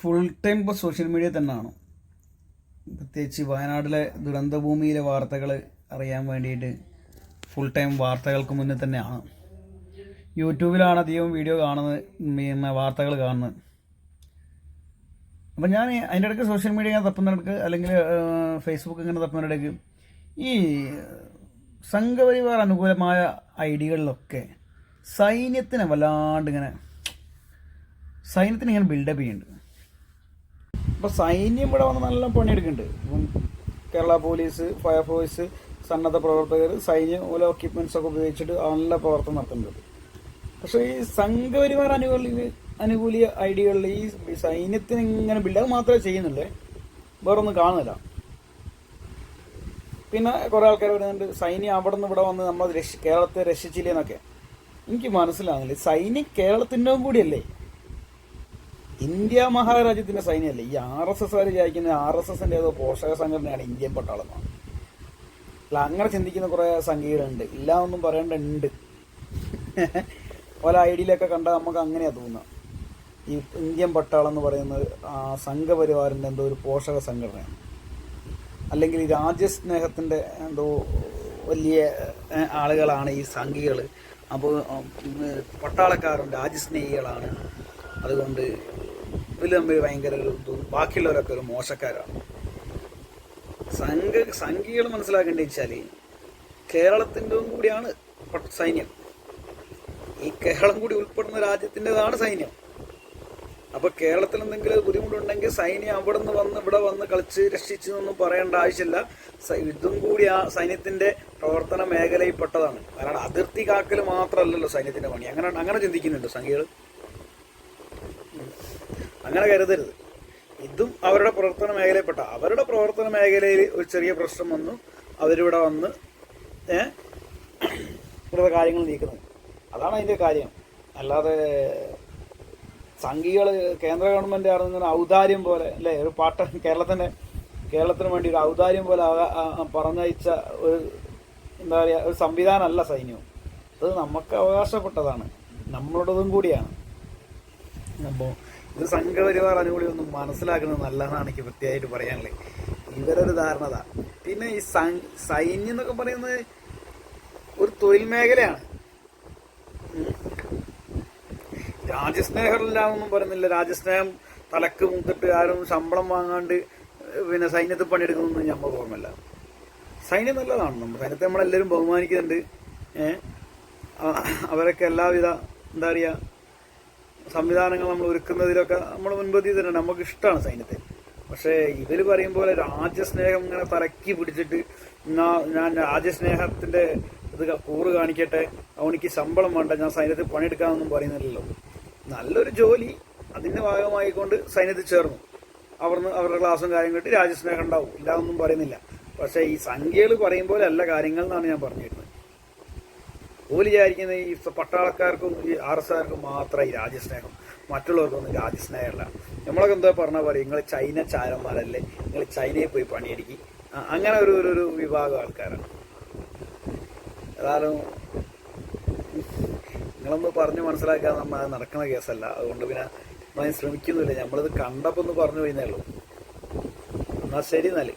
Full time ഇപ്പോൾ social media തന്നെയാണ്. പ്രത്യേകിച്ച് വയനാട്ടിലെ ദുരന്തഭൂമിയിലെ വാർത്തകൾ അറിയാൻ വേണ്ടിയിട്ട് ഫുൾ ടൈം വാർത്തകൾക്ക് മുന്നിൽ തന്നെയാണ്. യൂട്യൂബിലാണ് അധികവും വീഡിയോ കാണുന്നത് വാർത്തകൾ കാണുന്നത്. അപ്പം ഞാൻ അതിന്റെ ഇടയ്ക്ക് സോഷ്യൽ മീഡിയ ഇങ്ങനെ തപ്പുന്നിടക്ക് അല്ലെങ്കിൽ ഫേസ്ബുക്ക് ഇങ്ങനെ തപ്പുന്നിടയ്ക്ക് ഈ സംഘപരിവാർ അനുകൂലമായ ഐഡിയകളിലൊക്കെ സൈന്യത്തിനെ വല്ലാണ്ട് ഇങ്ങനെ സൈന്യത്തിന് ഇങ്ങനെ ബിൽഡപ്പ് ചെയ്യുന്നുണ്ട്. ഇപ്പോൾ സൈന്യം ഇവിടെ വന്ന് നല്ല പണിയെടുക്കുന്നുണ്ട്. കേരള പോലീസ് ഫയർഫോഴ്സ് സന്നദ്ധ പ്രവർത്തകർ സൈന്യം ഓരോ എക്യുപ്മെന്റ്സ് ഒക്കെ ഉപയോഗിച്ചിട്ട് നല്ല പ്രവർത്തനം നടത്തുന്നുണ്ട്. പക്ഷേ ഈ സംഘപരിവാർ അനുകൂല അനുകൂലിയ ഐഡിയകളിൽ ഈ സൈന്യത്തിന് ഇങ്ങനെ ബിൽഡപ്പ് മാത്രമേ ചെയ്യുന്നുള്ളേ. വേറൊന്നും കാണുന്നില്ല. പിന്നെ കുറേ ആൾക്കാർ പറയുന്നുണ്ട് സൈന്യം അവിടെ നിന്ന് ഇവിടെ വന്ന് നമ്മൾ രക്ഷ കേരളത്തെ രക്ഷിച്ചില്ലേന്നൊക്കെ എനിക്ക് മനസ്സിലാകുന്നില്ല സൈന്യം കേരളത്തിന്റെ കൂടിയല്ലേ? ഇന്ത്യ മഹാരാജ്യത്തിന്റെ സൈന്യമല്ല. ഈ ആർ എസ് എസ് വിചാരിക്കുന്ന ആർ എസ് എസിന്റെ ഏതോ പോഷക സംഘടനയാണ് ഇന്ത്യൻ പട്ടാളം അല്ല അങ്ങനെ ചിന്തിക്കുന്ന കുറെ സംഖ്യകളുണ്ട് ഇല്ല ഒന്നും പറയേണ്ടുണ്ട് പല ഡിയിലൊക്കെ കണ്ടാൽ നമുക്ക് അങ്ങനെയാ തോന്നുക. ഈ ഇന്ത്യൻ പട്ടാളം എന്ന് പറയുന്നത് സംഘപരിവാറിന്റെ എന്തോ ഒരു പോഷക സംഘടനയാണ്. അല്ലെങ്കിൽ രാജ്യസ്നേഹത്തിന്റെ എന്തോ വലിയ ആളുകളാണ് ഈ സംഘികൾ അപ്പോൾ പട്ടാളക്കാരും രാജ്യസ്നേഹികളാണ്. അതുകൊണ്ട് ഇവർ തമ്മിൽ ഭയങ്കര ഒരു ബാക്കിയുള്ളവരൊക്കെ ഒരു മോശക്കാരാണ്. സംഘ സംഘികൾ മനസ്സിലാക്കേണ്ടത് വെച്ചാൽ കേരളത്തിന്റെ കൂടിയാണ് സൈന്യം. ഈ കേരളം കൂടി ഉൾപ്പെടുന്ന രാജ്യത്തിന്റെതാണ് സൈന്യം. അപ്പൊ കേരളത്തിൽ എന്തെങ്കിലും ബുദ്ധിമുട്ടുണ്ടെങ്കിൽ സൈന്യം അവിടെ നിന്ന് വന്ന് ഇവിടെ വന്ന് കളിച്ച് രക്ഷിച്ചു എന്നൊന്നും പറയേണ്ട ആവശ്യമില്ല. ഇതും കൂടി ആ സൈന്യത്തിന്റെ പ്രവർത്തന മേഖലയിൽ പെട്ടതാണ്. കാരണം അതിർത്തി കാക്കൽ മാത്രമല്ലല്ലോ സൈന്യത്തിന്റെ പണി. അങ്ങനെ അങ്ങനെ ചിന്തിക്കുന്നുണ്ട് സംഖ്യകൾ അങ്ങനെ കരുതരുത്. ഇതും അവരുടെ പ്രവർത്തന മേഖലയിൽപ്പെട്ട അവരുടെ പ്രവർത്തന മേഖലയിൽ ഒരു ചെറിയ പ്രശ്നം വന്നു. അവരിവിടെ വന്ന് ഇവിടുത്തെ കാര്യങ്ങൾ നീക്കുന്നത് അതാണ് അതിന്റെ കാര്യം. അല്ലാതെ സംഘികൾ കേന്ദ്ര ഗവൺമെന്റ് ഇറങ്ങുന്ന ഔദാര്യം പോലെ അല്ലേ? ഒരു പാട്ട കേരളത്തിന്റെ കേരളത്തിന് വേണ്ടി ഒരു ഔദാര്യം പോലെ പറഞ്ഞയച്ച ഒരു എന്താ പറയുക ഒരു സംവിധാനമല്ല സൈന്യവും അത് നമുക്ക് അവകാശപ്പെട്ടതാണ്. നമ്മളുടേതും കൂടിയാണ്. അപ്പോൾ ഇത് സംഘപരിവാർ അനുകൂലി ഒന്നും മനസ്സിലാക്കുന്നത് നല്ലതാണ് എനിക്ക് വൃത്തിയായിട്ട് പറയാനുള്ളത്. ഇവരൊരു ധാരണത. പിന്നെ ഈ സൈന്യം എന്നൊക്കെ പറയുന്നത് ഒരു തൊഴിൽ മേഖലയാണ്. രാജ്യസ്നേഹമില്ലാന്നൊന്നും പറയുന്നില്ല. രാജ്യസ്നേഹം തലക്ക് മുത്തിട്ട് ആരും ശമ്പളം വാങ്ങാണ്ട് പിന്നെ സൈന്യത്തിൽ പണിയെടുക്കുന്നൊന്നും ഞമ്മ ഓർമ്മയില്ല. സൈന്യം നല്ലതാണ്. നമ്മൾ സൈന്യത്തെ നമ്മളെല്ലാവരും ബഹുമാനിക്കുന്നുണ്ട്. അവരൊക്കെ എല്ലാവിധ എന്താ പറയുക സംവിധാനങ്ങൾ നമ്മൾ ഒരുക്കുന്നതിലൊക്കെ നമ്മൾ മുൻപന്തി തന്നെ നമുക്ക് ഇഷ്ടമാണ് സൈന്യത്തെ. പക്ഷേ ഇവർ പറയും പോലെ രാജ്യസ്നേഹം ഇങ്ങനെ തലക്കി പിടിച്ചിട്ട് ഞാൻ രാജ്യസ്നേഹത്തിന്റെ ഇത് കൂറ് കാണിക്കട്ടെ അവനിക്ക് ശമ്പളം വേണ്ട ഞാൻ സൈന്യത്തിൽ പണിയെടുക്കാമെന്നും പറയുന്നില്ലല്ലോ. നല്ലൊരു ജോലി അതിന്റെ ഭാഗമായിക്കൊണ്ട് സൈന്യത്തിൽ ചേർന്നു. അവിടുന്ന് അവരുടെ ക്ലാസ്സും കാര്യം കിട്ടി രാജ്യസ്നേഹം ഉണ്ടാവും. ഇല്ലാന്നൊന്നും പറയുന്നില്ല. പക്ഷേ ഈ സംഖ്യകൾ പറയും പോലെ അല്ല കാര്യങ്ങൾ എന്നാണ് ഞാൻ പറഞ്ഞിരുന്നത്. ഓൽ വിചാരിക്കുന്ന ഈ പട്ടാളക്കാർക്കും ഈ ആർ എസ് ആർക്കും മാത്രം ഈ രാജ്യസ്നേഹം. മറ്റുള്ളവർക്കൊന്നും രാജ്യസ്നേഹമല്ല. നമ്മളൊക്കെ എന്താ പറഞ്ഞാൽ പറയും നിങ്ങൾ ചൈന ചാരന്മാരല്ലേ? നിങ്ങൾ ചൈനയിൽ പോയി പണിയെടുക്കി. അങ്ങനെ ഒരു ഒരു- വിഭാഗം ആൾക്കാരാണ്. ഏതായാലും നിങ്ങളൊന്ന് പറഞ്ഞ് മനസ്സിലാക്കാൻ നമ്മൾ നടക്കുന്ന കേസല്ല. അതുകൊണ്ട് പിന്നെ ഞാൻ ശ്രമിക്കുന്നില്ല നമ്മളിത് കണ്ടപ്പോൾ ഒന്ന് പറഞ്ഞു കഴിഞ്ഞേ ഉള്ളൂ. എന്നാൽ ശരി എന്നാൽ.